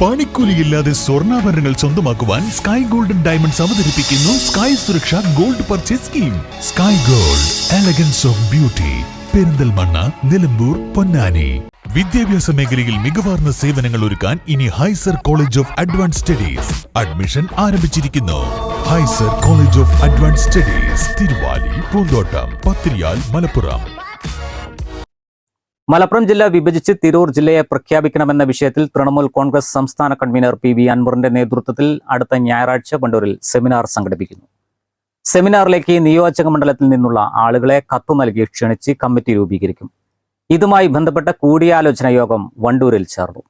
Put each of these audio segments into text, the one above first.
പണിക്കൂലിയില്ലാതെ സ്വർണാഭരണങ്ങൾ സ്വന്തമാക്കുവാൻ sky golden diamonds അവതരിപ്പിക്കുന്നു sky Suraksha gold purchase scheme sky gold elegance of beauty Perinthalmanna Nilambur Ponnani. വിദ്യാഭ്യാസ മേഖലയിൽ മികവാർന്ന സേവനങ്ങൾ ഒരുക്കാൻ ഇനി ഹൈസർ college of advance studies admission ആരംഭിച്ചിരിക്കുന്നു. ഹൈസർ college of advance studies Thiruvali Poonthottam Pathiriyal Malappuram. Malappuram ജില്ല വിഭജിച്ച് തിരൂർ ജില്ലയെ പ്രഖ്യാപിക്കണമെന്ന വിഷയത്തിൽ തൃണമൂൽ കോൺഗ്രസ് സംസ്ഥാന കൺവീനർ പി വി അൻവറിന്റെ നേതൃത്വത്തിൽ അടുത്ത ഞായറാഴ്ച കണ്ടൂരിൽ സെമിനാർ സംഘടിപ്പിക്കുന്നു. സെമിനാറിലേക്ക് നിയോജക മണ്ഡലത്തിൽ നിന്നുള്ള ആളുകളെ കത്ത് നൽകി ക്ഷണിച്ച് കമ്മിറ്റി രൂപീകരിക്കും. ഇതുമായി ബന്ധപ്പെട്ട കൂടിയാലോചന യോഗം വണ്ടൂരിൽ ചേർന്നു.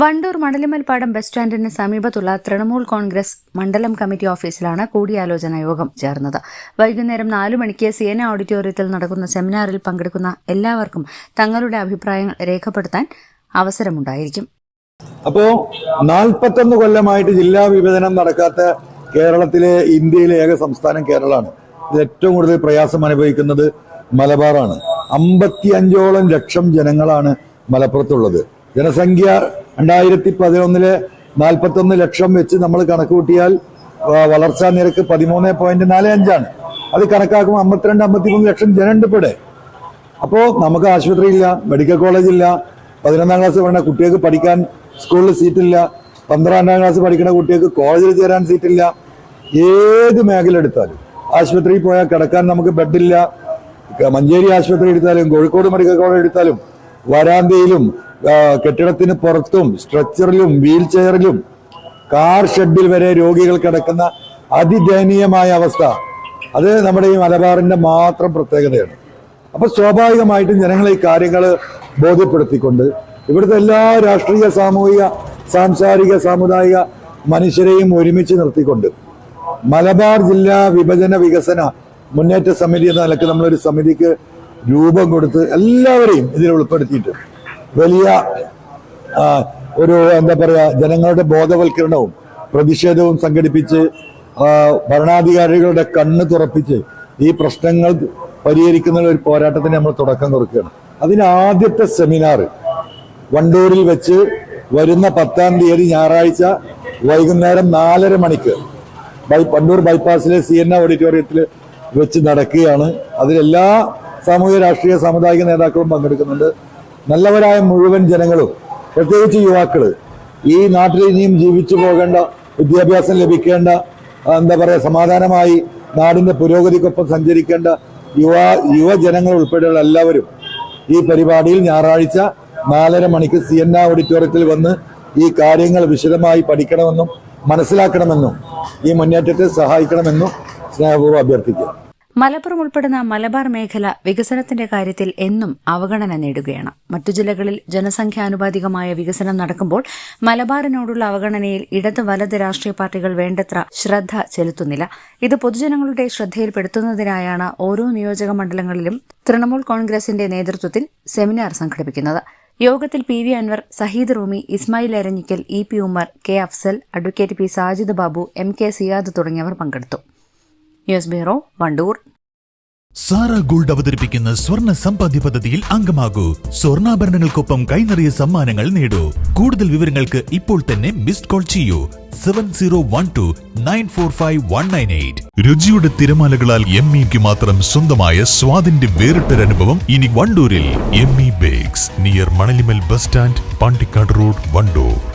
വണ്ടൂർ മണലിമൽപ്പാടം ബസ് സ്റ്റാൻഡിന് സമീപത്തുള്ള തൃണമൂൽ കോൺഗ്രസ് മണ്ഡലം കമ്മിറ്റി ഓഫീസിലാണ് കൂടിയാലോചന യോഗം ചേർന്നത്. വൈകുന്നേരം നാലു മണിക്ക് സിയന ഓഡിറ്റോറിയത്തിൽ നടക്കുന്ന സെമിനാറിൽ പങ്കെടുക്കുന്ന എല്ലാവർക്കും തങ്ങളുടെ അഭിപ്രായങ്ങൾ രേഖപ്പെടുത്താൻ അവസരമുണ്ടായിരിക്കും. അപ്പോ നാൽപ്പത്തൊന്ന് കൊല്ലമായിട്ട് ജില്ലാ വിഭജനം നടക്കാത്ത കേരളത്തിലെ ഇന്ത്യയിലെ ഏക സംസ്ഥാനം കേരളമാണ്. ഇത് ഏറ്റവും കൂടുതൽ പ്രയാസം അനുഭവിക്കുന്നത് മലബാറാണ്. അമ്പത്തി അഞ്ചോളം ലക്ഷം ജനങ്ങളാണ് മലപ്പുറത്തുള്ളത്. ജനസംഖ്യ രണ്ടായിരത്തി പതിനൊന്നിൽ നാൽപ്പത്തൊന്ന് ലക്ഷം വെച്ച് നമ്മൾ കണക്ക് കൂട്ടിയാൽ വളർച്ചാ നിരക്ക് പതിമൂന്ന് പോയിന്റ് നാല് അഞ്ചാണ്. അത് കണക്കാക്കുമ്പോൾ അമ്പത്തിരണ്ട് അമ്പത്തിമൂന്ന് ലക്ഷം ഇപ്പോൾ ഇവിടെ അപ്പോ നമുക്ക് ആശുപത്രി ഇല്ല മെഡിക്കൽ കോളേജ് ഇല്ല പതിനൊന്നാം ക്ലാസ് പഠിക്കുന്ന കുട്ടികൾക്ക് പഠിക്കാൻ സ്കൂളിൽ സീറ്റില്ല പന്ത്രണ്ടാം ക്ലാസ് പഠിക്കുന്ന കുട്ടികൾക്ക് കോളേജിൽ ചേരാൻ സീറ്റില്ല. ഏത് മേഖല എടുത്താലും ആശുപത്രിയിൽ പോയാൽ കിടക്കാൻ നമുക്ക് ബെഡില്ല. മഞ്ചേരി ആശുപത്രി എടുത്താലും കോഴിക്കോട് മെഡിക്കൽ കോളേജ് എടുത്താലും വരാന്തയിലും കെട്ടിടത്തിന് പുറത്തും സ്ട്രെച്ചറിലും വീൽ ചെയറിലും കാർ ഷെഡിൽ വരെ രോഗികൾ കിടക്കുന്ന അതിദയനീയമായ അവസ്ഥ. അത് നമ്മുടെ ഈ മലബാറിന്റെ മാത്രം പ്രത്യേകതയാണ്. അപ്പൊ സ്വാഭാവികമായിട്ടും ജനങ്ങളെ ഈ കാര്യങ്ങൾ ബോധ്യപ്പെടുത്തിക്കൊണ്ട് ഇവിടുത്തെ എല്ലാ രാഷ്ട്രീയ സാമൂഹിക സാംസ്കാരിക സാമുദായിക മനുഷ്യരെയും ഒരുമിച്ച് നിർത്തിക്കൊണ്ട് മലബാർ ജില്ലാ വിഭജന വികസന മുന്നേറ്റ സമിതി എന്ന നിലയ്ക്ക് നമ്മളൊരു സമിതിക്ക് രൂപം കൊടുത്ത് എല്ലാവരെയും ഇതിൽ ഉൾപ്പെടുത്തിയിട്ട് വലിയ ഒരു എന്താ പറയുക ജനങ്ങളുടെ ബോധവൽക്കരണവും പ്രതിഷേധവും സംഘടിപ്പിച്ച് ഭരണാധികാരികളുടെ കണ്ണ് തുറപ്പിച്ച് ഈ പ്രശ്നങ്ങൾ പരിഹരിക്കുന്ന ഒരു പോരാട്ടത്തിന് നമ്മൾ തുടക്കം കുറിക്കുകയാണ്. അതിന് ആദ്യത്തെ സെമിനാർ വണ്ടൂരിൽ വെച്ച് വരുന്ന പത്താം തീയതി ഞായറാഴ്ച വൈകുന്നേരം നാലര മണിക്ക് ബൈ വണ്ടൂർ ബൈപ്പാസിലെ സി എൻ ഓഡിറ്റോറിയത്തിൽ വെച്ച് നടക്കുകയാണ്. അതിലെല്ലാ സാമൂഹ്യ രാഷ്ട്രീയ സാമുദായിക നേതാക്കളും പങ്കെടുക്കുന്നുണ്ട്. നല്ലവരായ മുഴുവൻ ജനങ്ങളും പ്രത്യേകിച്ച് യുവാക്കൾ ഈ നാട്ടിൽ ഇനിയും ജീവിച്ചു പോകേണ്ട വിദ്യാഭ്യാസം ലഭിക്കേണ്ട ആ, എന്താ പറയുക സമാധാനമായി നാടിന്റെ പുരോഗതിക്കൊപ്പം സഞ്ചരിക്കേണ്ട യുവ യുവജനങ്ങൾ ഉൾപ്പെടെയുള്ള എല്ലാവരും ഈ പരിപാടിയിൽ ഞായറാഴ്ച നാലര മണിക്ക് സി എൻ ഓഡിറ്റോറിയത്തിൽ വന്ന് ഈ കാര്യങ്ങൾ വിശദമായി പഠിക്കണമെന്നും മനസ്സിലാക്കണമെന്നും ഈ മുന്നേറ്റത്തെ സഹായിക്കണമെന്നും സ്നേഹപൂർവം അഭ്യർത്ഥിക്കുക മലപ്പുറം ഉൾപ്പെടുന്ന മലബാർ മേഖല വികസനത്തിന്റെ കാര്യത്തിൽ എന്നും അവഗണന നേടുകയാണ്. മറ്റു ജില്ലകളിൽ ജനസംഖ്യാനുപാതികമായ വികസനം നടക്കുമ്പോൾ മലബാറിനോടുള്ള അവഗണനയിൽ ഇടത് വലത് രാഷ്ട്രീയ പാർട്ടികൾ വേണ്ടത്ര ശ്രദ്ധ ചെലുത്തുന്നില്ല. ഇത് പൊതുജനങ്ങളുടെ ശ്രദ്ധയിൽപ്പെടുത്തുന്നതിനായാണ് ഓരോ നിയോജക മണ്ഡലങ്ങളിലും തൃണമൂൽ കോൺഗ്രസിന്റെ നേതൃത്വത്തിൽ സെമിനാർ സംഘടിപ്പിക്കുന്നത്. യോഗത്തിൽ P V Anvar Saheed Roomi Ismail Eranhikkal E P Umar K Afsal advocate P Sajid Babu M K Siyad തുടങ്ങിയവർ പങ്കെടുത്തു. News bureau Wandoor. Sara gold അവതരിപ്പിക്കുന്ന സ്വർണ സമ്പാദ്യ പദ്ധതിയിൽ അംഗമാകൂ. സ്വർണാഭരണങ്ങൾക്കൊപ്പം കൈനിറിയ സമ്മാനങ്ങൾ നേടൂ. കൂടുതൽ വിവരങ്ങൾക്ക് ഇപ്പോൾ തന്നെ മിസ്ഡ് കോൾ ചെയ്യൂ. Seven zero one two nine four five one nine eight രുചിയുടെ തിരമാലകളാൽ എം ഇക്ക് മാത്രം സ്വന്തമായ സ്വാദിന്റെ വേറിട്ടൊരനുഭവം ഇനി വണ്ടൂരിൽ. M E bakes near Manalimal bus stand Pandikkad road Wandoor.